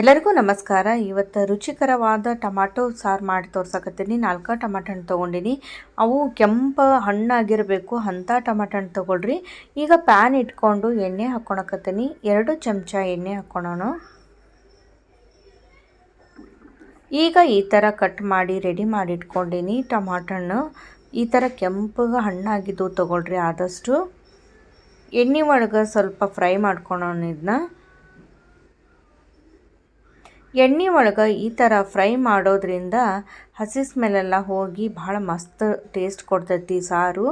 ಎಲ್ಲರಿಗೂ ನಮಸ್ಕಾರ. ಇವತ್ತು ರುಚಿಕರವಾದ ಟಮಾಟೊ ಸಾರು ಮಾಡಿ ತೋರ್ಸಕತ್ತೀನಿ. ನಾಲ್ಕು ಟಮಾಟ ಹಣ್ಣು ತೊಗೊಂಡಿನಿ. ಅವು ಕೆಂಪು ಹಣ್ಣಾಗಿರಬೇಕು ಅಂಥ ಟಮಾಟ ಹಣ್ಣು ತೊಗೊಳ್ರಿ. ಈಗ ಪ್ಯಾನ್ ಇಟ್ಕೊಂಡು ಎಣ್ಣೆ ಹಾಕ್ಕೊಳಕತ್ತೀನಿ ಎರಡು ಚಮಚ ಎಣ್ಣೆ ಹಾಕ್ಕೊಳೋಣ ಈಗ ಈ ಥರ ಕಟ್ ಮಾಡಿ ರೆಡಿ ಮಾಡಿ ಇಟ್ಕೊಂಡಿನಿ ಟಮಾಟ ಹಣ್ಣು. ಈ ಥರ ಕೆಂಪಗೆ ಹಣ್ಣಾಗಿದ್ದು ತೊಗೊಳ್ರಿ ಆದಷ್ಟು. ಎಣ್ಣೆ ಒಳಗೆ ಸ್ವಲ್ಪ ಫ್ರೈ ಮಾಡ್ಕೊಳೋಣ ಇದನ್ನ ಎಣ್ಣೆ ಒಳಗೆ ಈ ಥರ ಫ್ರೈ ಮಾಡೋದ್ರಿಂದ ಹಸಿ ಸ್ಮೆಲ್ಲೆಲ್ಲ ಹೋಗಿ ಭಾಳ ಮಸ್ತ್ ಟೇಸ್ಟ್ ಕೊಡ್ತೈತಿ ಸಾರು.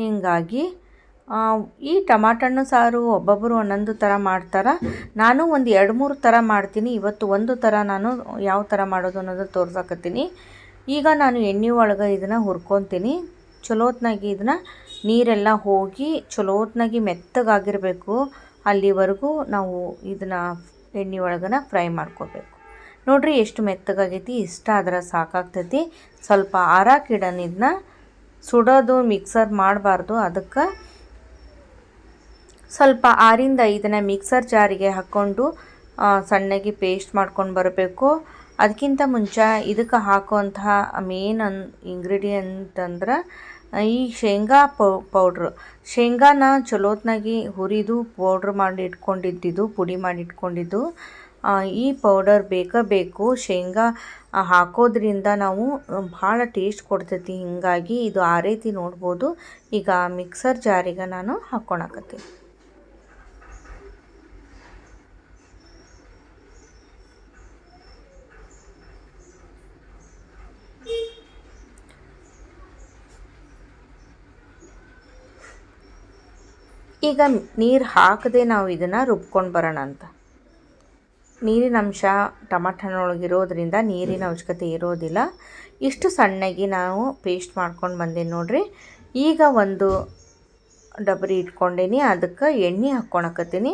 ಹೀಗಾಗಿ ಈ ಟಮಾಟಣ್ಣು ಸಾರು ಒಬ್ಬೊಬ್ಬರು ಒಂದೊಂದು ಥರ ಮಾಡ್ತಾರೆ. ನಾನು ಒಂದು ಎರಡು ಮೂರು ಥರ ಮಾಡ್ತೀನಿ. ಇವತ್ತು ಒಂದು ಥರ ನಾನು ಯಾವ ಥರ ಮಾಡೋದು ಅನ್ನೋದು ತೋರ್ಸಾಕತ್ತೀನಿ. ಈಗ ನಾನು ಎಣ್ಣೆ ಒಳಗೆ ಇದನ್ನು ಹುರ್ಕೊತೀನಿ. ಚಲೋತ್ನಾಗಿ ಇದನ್ನು ನೀರೆಲ್ಲ ಹೋಗಿ ಚಲೋತ್ನಾಗಿ ಮೆತ್ತಗಾಗಿರಬೇಕು. ಅಲ್ಲಿವರೆಗೂ ನಾವು ಇದನ್ನು ಎಣ್ಣೆ ಒಳಗನ ಫ್ರೈ ಮಾಡ್ಕೋಬೇಕು. ನೋಡ್ರಿ ಎಷ್ಟು ಮೆತ್ತಗಾಗೈತಿ, ಇಷ್ಟ ಆದ್ರೆ ಸಾಕಾಗ್ತೈತಿ. ಸ್ವಲ್ಪ ಆರಾಕಿಡನ್ ಇದನ್ನ ಸುಡೋದು ಮಿಕ್ಸರ್ ಮಾಡಬಾರ್ದು. ಅದಕ್ಕೆ ಸ್ವಲ್ಪ ಆರಿಂದ ಇದನ್ನು ಮಿಕ್ಸರ್ ಜಾರಿಗೆ ಹಾಕ್ಕೊಂಡು ಸಣ್ಣಗೆ ಪೇಸ್ಟ್ ಮಾಡ್ಕೊಂಡು ಬರಬೇಕು. ಅದಕ್ಕಿಂತ ಮುಂಚೆ ಇದಕ್ಕೆ ಹಾಕುವಂತಹ ಮೇನ್ ಅನ್ ಇಂಗ್ರೀಡಿಯೆಂಟ್ ಅಂದ್ರೆ, ಈ ಶೇಂಗಾ ಪೌಡ್ರು ಶೇಂಗಾನ ಚಲೋತ್ನಾಗಿ ಹುರಿದು ಪೌಡ್ರ್ ಮಾಡಿ ಇಟ್ಕೊಂಡಿದ್ದು, ಪುಡಿ ಮಾಡಿ ಇಟ್ಕೊಂಡಿದ್ದು. ಈ ಪೌಡರ್ ಬೇಕೇ ಬೇಕು. ಶೇಂಗಾ ಹಾಕೋದ್ರಿಂದ ನಾವು ಭಾಳ ಟೇಸ್ಟ್ ಕೊಡ್ತೈತಿ. ಹೀಗಾಗಿ ಇದು ಆ ರೀತಿ ನೋಡ್ಬೋದು. ಈಗ ಮಿಕ್ಸರ್ ಜಾರಿಗೆ ನಾನು ಹಾಕ್ಕೊಳಕತ್ತೀನಿ ಈಗ ನೀರು ಹಾಕದೆ ನಾವು ಇದನ್ನು ರುಬ್ಕೊಂಡು ಬರೋಣ ಅಂತ ನೀರಿನ ಅಂಶ ಹಣ್ಣೊಳಗೆ ಇರೋದರಿಂದ ನೀರಿನ ಅವಶ್ಯಕತೆ ಇರೋದಿಲ್ಲ. ಇಷ್ಟು ಸಣ್ಣಗೆ ನಾವು ಪೇಸ್ಟ್ ಮಾಡ್ಕೊಂಡು ಬಂದೇನಿ ನೋಡಿರಿ. ಈಗ ಒಂದು ಡಬರಿ ಇಟ್ಕೊಂಡೀನಿ, ಅದಕ್ಕೆ ಎಣ್ಣೆ ಹಾಕ್ಕೊಳಕತ್ತೀನಿ.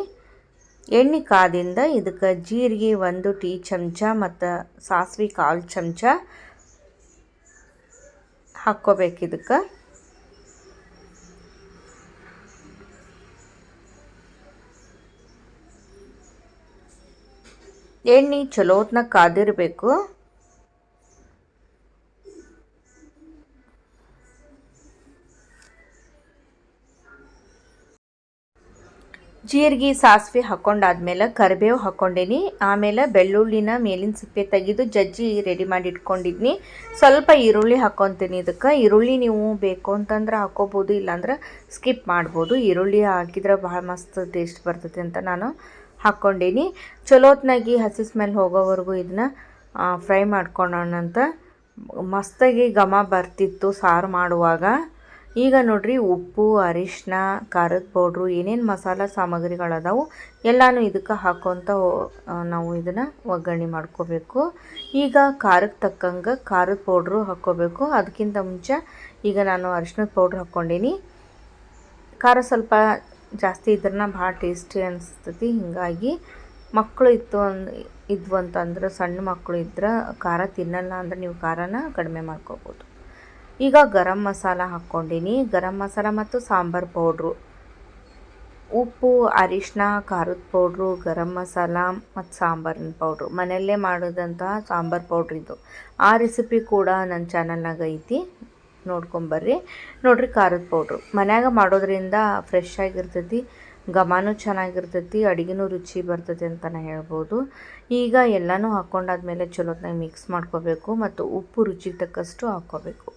ಎಣ್ಣೆ ಕಾದಿಂದ ಇದಕ್ಕೆ ಜೀರಿಗೆ ಒಂದು ಟೀ ಚಮಚ ಮತ್ತು ಸಾಸಿವೆ ಕಾಲು ಚಮಚ ಹಾಕ್ಕೋಬೇಕು ಇದಕ್ಕೆ. ಎಣ್ಣೆ ಚಲೋತ್ನ ಕಾದಿರಬೇಕು. ಜೀರಿಗೆ, ಸಾಸಿವೆ ಹಾಕೊಂಡಾದ್ಮೇಲೆ ಕರಿಬೇವು ಹಾಕ್ಕೊಂಡೀನಿ ಆಮೇಲೆ ಬೆಳ್ಳುಳ್ಳಿನ ಮೇಲಿನ ಸಿಪ್ಪೆ ತೆಗೆದು ಜಜ್ಜಿ ರೆಡಿ ಮಾಡಿ ಇಟ್ಕೊಂಡಿದ್ನಿ. ಸ್ವಲ್ಪ ಈರುಳ್ಳಿ ಹಾಕ್ಕೊತೀನಿ ಇದಕ್ಕೆ. ಈರುಳ್ಳಿ ನೀವು ಬೇಕು ಅಂತಂದ್ರೆ ಹಾಕ್ಕೋಬೋದು ಇಲ್ಲಾಂದ್ರೆ ಸ್ಕಿಪ್ ಮಾಡ್ಬೋದು. ಈರುಳ್ಳಿ ಹಾಕಿದ್ರೆ ಭಾಳ ಮಸ್ತ್ ಟೇಸ್ಟ್ ಬರ್ತೈತೆ ಅಂತ ನಾನು ಹಾಕ್ಕೊಂಡೀನಿ ಚಲೋತ್ನಾಗಿ ಹಸಿ ಸ್ಮೆಲ್ ಹೋಗೋವರೆಗೂ ಇದನ್ನ ಫ್ರೈ ಮಾಡ್ಕೊಳ್ಳೋಣಂತ ಮಸ್ತಾಗಿ ಘಮ ಬರ್ತಿತ್ತು ಸಾರು ಮಾಡುವಾಗ. ಈಗ ನೋಡ್ರಿ, ಉಪ್ಪು ಅರಿಶಿನ ಖಾರದ ಪೌಡ್ರು ಏನೇನು ಮಸಾಲ ಸಾಮಗ್ರಿಗಳದಾವು, ಎಲ್ಲನೂ ಇದಕ್ಕೆ ಹಾಕೋಂತ ನಾವು ಇದನ್ನು ಒಗ್ಗರಣೆ ಮಾಡ್ಕೋಬೇಕು. ಈಗ ಖಾರಕ್ಕೆ ತಕ್ಕಂಗೆ ಖಾರದ ಪೌಡ್ರು ಹಾಕ್ಕೋಬೇಕು ಅದಕ್ಕಿಂತ ಮುಂಚೆ ಈಗ ನಾನು ಅರಿಶಿನದ ಪೌಡ್ರ್ ಹಾಕ್ಕೊಂಡೀನಿ ಖಾರ ಸ್ವಲ್ಪ ಜಾಸ್ತಿ ಇದ್ರನ್ನ ಭಾಳ ಟೇಸ್ಟಿ ಅನಿಸ್ತತಿ. ಹೀಗಾಗಿ ಮಕ್ಕಳು ಇತ್ತು ಅಂದ್ ಇದ್ವು ಅಂತಂದ್ರೆ ಸಣ್ಣ ಮಕ್ಕಳು ಇದ್ರೆ ಖಾರ ತಿನ್ನಲ್ಲ ಅಂದ್ರೆ ನೀವು ಖಾರನ ಕಡಿಮೆ ಮಾಡ್ಕೋಬೋದು. ಈಗ ಗರಂ ಮಸಾಲ ಹಾಕ್ಕೊಂಡಿನಿ. ಗರಂ ಮಸಾಲ ಮತ್ತು ಸಾಂಬಾರು ಪೌಡ್ರು. ಉಪ್ಪು ಅರಿಶಿನ ಖಾರದ ಪೌಡ್ರು, ಗರಂ ಮಸಾಲ ಮತ್ತು ಸಾಂಬಾರಿನ ಪೌಡ್ರು. ಮನೆಯಲ್ಲೇ ಮಾಡಿದಂತಹ ಸಾಂಬಾರು ಪೌಡ್ರ್ ಇದು ಆ ರೆಸಿಪಿ ಕೂಡ ನನ್ನ ಚಾನಲ್ನಾಗ ಐತಿ. ನೋಡ್ಕೊಂಬರ್ರಿ. ನೋಡ್ರಿ ಖಾರದ ಪೌಡ್ರು ಮನ್ಯಾಗ ಮಾಡೋದ್ರಿಂದ ಫ್ರೆಶ್ ಆಗಿರ್ತೈತಿ, ಘಮನೂ ಚೆನ್ನಾಗಿರ್ತೈತಿ, ಅಡುಗೆನೂ ರುಚಿ ಬರ್ತೈತಿ ಅಂತಲೇ ಹೇಳ್ಬೋದು. ಈಗ ಎಲ್ಲನೂ ಹಾಕ್ಕೊಂಡಾದ್ಮೇಲೆ ಚಲೋತ್ನಾಗ ಮಿಕ್ಸ್ ಮಾಡ್ಕೋಬೇಕು ಮತ್ತು ಉಪ್ಪು ರುಚಿಗೆ ತಕ್ಕಷ್ಟು ಹಾಕ್ಕೋಬೇಕು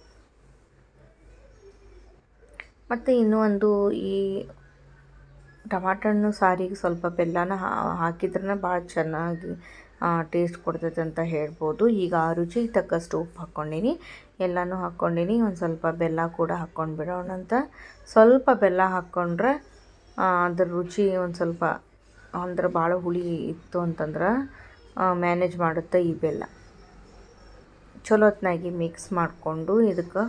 ಮತ್ತು ಇನ್ನೂ ಒಂದು ಈ ಟಮಾಟಣ್ಣು ಸಾರಿಗೆ ಸ್ವಲ್ಪ ಬೆಲ್ಲನ ಹಾಕಿದ್ರೆ ಭಾಳ ಚೆನ್ನಾಗಿ ಟೇಸ್ಟ್ ಕೊಡ್ತೈತೆ ಅಂತ ಹೇಳ್ಬೋದು. ಈಗ ಆ ರುಚಿಗೆ ತಕ್ಕಷ್ಟು ಉಪ್ಪು ಹಾಕ್ಕೊಂಡಿನಿ. ಎಲ್ಲನೂ ಹಾಕ್ಕೊಂಡಿನಿ. ಒಂದು ಸ್ವಲ್ಪ ಬೆಲ್ಲ ಕೂಡ ಹಾಕ್ಕೊಂಡು ಬಿಡೋಣ ಅಂತ. ಸ್ವಲ್ಪ ಬೆಲ್ಲ ಹಾಕ್ಕೊಂಡ್ರೆ ಅದ್ರ ರುಚಿ ಒಂದು ಸ್ವಲ್ಪ, ಅಂದ್ರೆ ಭಾಳ ಹುಳಿ ಇತ್ತು ಅಂತಂದ್ರೆ ಮ್ಯಾನೇಜ್ ಮಾಡುತ್ತೆ ಈ ಬೆಲ್ಲ. ಚಲೋತ್ನಾಗಿ ಮಿಕ್ಸ್ ಮಾಡಿಕೊಂಡು ಇದಕ್ಕೆ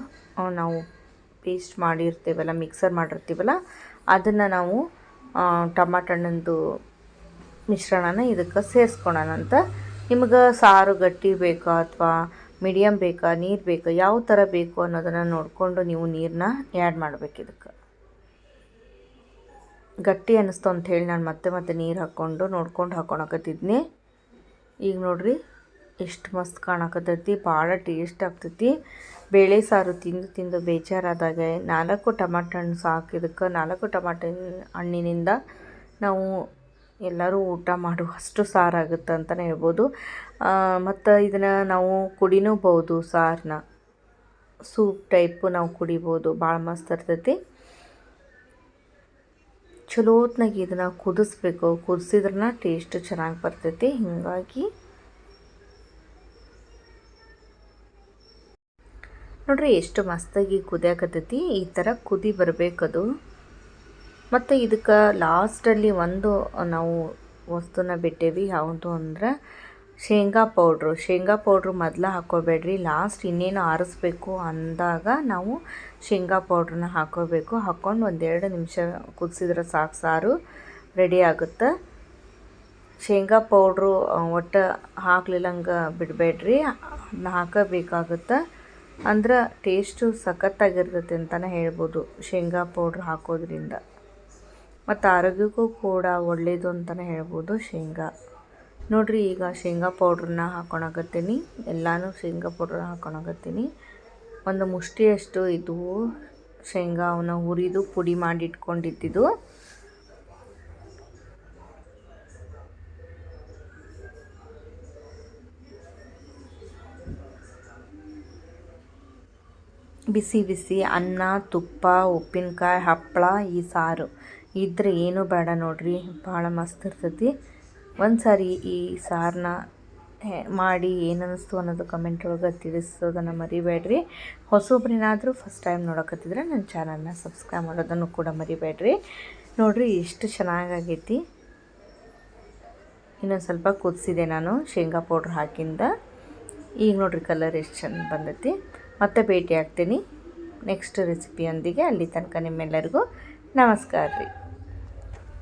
ನಾವು ಪೇಸ್ಟ್ ಮಾಡಿರ್ತೀವಲ್ಲ ಮಿಕ್ಸರ್ ಮಾಡಿರ್ತೀವಲ್ಲ, ಅದನ್ನು ನಾವು ಟಮಾಟಣ್ಣಂದು ಮಿಶ್ರಣನ ಇದಕ್ಕೆ ಸೇರಿಸ್ಕೊಳೋಣ ಅಂತ. ನಿಮ್ಗೆ ಸಾರು ಗಟ್ಟಿ ಬೇಕಾ ಅಥವಾ ಮೀಡಿಯಮ್ ಬೇಕಾ, ನೀರು ಬೇಕಾ, ಯಾವ ಥರ ಬೇಕು ಅನ್ನೋದನ್ನು ನೋಡಿಕೊಂಡು ನೀವು ನೀರನ್ನ ಆ್ಯಡ್ ಮಾಡಬೇಕು ಇದಕ್ಕೆ. ಗಟ್ಟಿ ಅನ್ನಿಸ್ತು ಹೇಳಿ ನಾನು ಮತ್ತೆ ಮತ್ತೆ ನೀರು ಹಾಕ್ಕೊಂಡು ನೋಡ್ಕೊಂಡು ಹಾಕ್ಕೊಳಕತ್ತಿದ್ನಿ ಈಗ ನೋಡಿರಿ, ಎಷ್ಟು ಮಸ್ತ್ ಕಾಣಕತ್ತೈತಿ, ಭಾಳ ಟೇಸ್ಟ್ ಆಗ್ತೈತಿ. ಬೇಳೆ ಸಾರು ತಿಂದು ತಿಂದು ಬೇಜಾರಾದಾಗ ನಾಲ್ಕು ಟಮಾಟ ಹಣ್ಣು ಸಾಕು ಇದಕ್ಕೆ, ನಾಲ್ಕು ಟಮಾಟ ಹಣ್ಣಿನಿಂದ ನಾವು ಎಲ್ಲರೂ ಊಟ ಮಾಡುವಷ್ಟು ಸಾರಾಗುತ್ತೆ ಅಂತಲೇ ಹೇಳ್ಬೋದು. ಮತ್ತು ಇದನ್ನು ನಾವು ಕುಡಿನೂಬಹುದು ಸಾರನ್ನ ಸೂಪ್ ಟೈಪು ನಾವು ಕುಡಿಬೋದು, ಭಾಳ ಮಸ್ತ್ ಇರ್ತೈತಿ. ಚಲೋತ್ನಾಗ ಇದನ್ನು ಕುದಿಸ್ಬೇಕು ಕುದಿಸಿದ್ರನ್ನ ಟೇಸ್ಟ್ ಚೆನ್ನಾಗಿ ಬರ್ತೈತಿ. ಹೀಗಾಗಿ ನೋಡ್ರಿ, ಎಷ್ಟು ಮಸ್ತಾಗಿ ಕುದಿಯಾಕತ್ತೈತಿ. ಈ ಥರ ಕುದಿ ಬರಬೇಕದು. ಮತ್ತು ಇದಕ್ಕೆ ಲಾಸ್ಟಲ್ಲಿ ಒಂದು ನಾವು ವಸ್ತುನ ಬಿಟ್ಟೇವಿ. ಯಾವುದು ಅಂದ್ರೆ ಶೇಂಗಾ ಪೌಡ್ರು ಶೇಂಗಾ ಪೌಡ್ರು ಮೊದಲು ಹಾಕೋಬೇಡ್ರಿ. ಲಾಸ್ಟ್ ಇನ್ನೇನು ಆರಿಸ್ಬೇಕು ಅಂದಾಗ ನಾವು ಶೇಂಗಾ ಪೌಡ್ರನ್ನ ಹಾಕೋಬೇಕು. ಹಾಕ್ಕೊಂಡು ಒಂದೆರಡು ನಿಮಿಷ ಕುದಿಸಿದ್ರೆ ಸಾಕು ಸಾರು ರೆಡಿ ಆಗುತ್ತೆ. ಶೇಂಗಾ ಪೌಡ್ರು ಒಟ್ಟು ಹಾಕ್ಲಿಲ್ಲಂಗೆ ಬಿಡಬೇಡ್ರಿ. ಹಾಕಬೇಕಾಗುತ್ತೆ. ಅಂದ್ರೆ ಟೇಸ್ಟು ಸಖತ್ತಾಗಿರ್ತೈತೆ ಅಂತಲೇ ಹೇಳ್ಬೋದು ಶೇಂಗಾ ಪೌಡ್ರ್ ಹಾಕೋದ್ರಿಂದ. ಮತ್ತು ಆರೋಗ್ಯಕ್ಕೂ ಕೂಡ ಒಳ್ಳೆಯದು ಅಂತಲೇ ಹೇಳ್ಬೋದು ಶೇಂಗಾ. ನೋಡಿರಿ, ಈಗ ಶೇಂಗಾ ಪೌಡ್ರನ್ನ ಹಾಕ್ಕೊಳಕತ್ತೀನಿ ಎಲ್ಲನೂ ಶೇಂಗಾ ಪೌಡ್ರನ್ನ ಹಾಕ್ಕೊಳಕತ್ತೀನಿ ಒಂದು ಮುಷ್ಟಿಯಷ್ಟು ಇದು ಶೇಂಗಾವನ್ನ ಹುರಿದು ಪುಡಿ ಮಾಡಿ ಇಟ್ಕೊಂಡಿದ್ದಿದ್ದು ಬಿಸಿ ಬಿಸಿ ಅನ್ನ, ತುಪ್ಪ, ಉಪ್ಪಿನಕಾಯಿ ಹಪ್ಪಳ ಈ ಸಾರು. ಇದ್ರೆ ಏನೂ ಬೇಡ ನೋಡಿರಿ, ಭಾಳ ಮಸ್ತ್ ಇರ್ತೈತಿ. ಒಂದು ಸಾರಿ ಈ ಸಾರನ್ನ ಮಾಡಿ ಏನು ಅನ್ನಿಸ್ತು ಅನ್ನೋದು ಕಮೆಂಟ್ ಒಳಗೆ ತಿಳಿಸೋದನ್ನು ಮರಿಬೇಡ್ರಿ. ಹೊಸೊಬ್ರೇನಾದರೂ ಫಸ್ಟ್ ಟೈಮ್ ನೋಡಕತ್ತಿದ್ರೆ ನನ್ನ ಚಾನಲ್ನ ಸಬ್ಸ್ಕ್ರೈಬ್ ಮಾಡೋದನ್ನು ಕೂಡ ಮರಿಬೇಡ್ರಿ. ನೋಡಿರಿ ಎಷ್ಟು ಚೆನ್ನಾಗಾಗೈತಿ. ಇನ್ನೊಂದು ಸ್ವಲ್ಪ ಕುದಿಸಿದೆ ನಾನು, ಶೇಂಗಾ ಪೌಡ್ರ್ ಹಾಕಿಂದ. ಈಗ ನೋಡಿರಿ ಕಲರ್ ಎಷ್ಟು ಚೆಂದ ಬಂದೈತಿ. ಮತ್ತೆ ಭೇಟಿ ಆಗ್ತೀನಿ. ನೆಕ್ಸ್ಟ್ ರೆಸಿಪಿಯೊಂದಿಗೆ ಅಲ್ಲಿ ತನಕ ನಿಮ್ಮೆಲ್ಲರಿಗೂ ನಮಸ್ಕಾರ ರೀ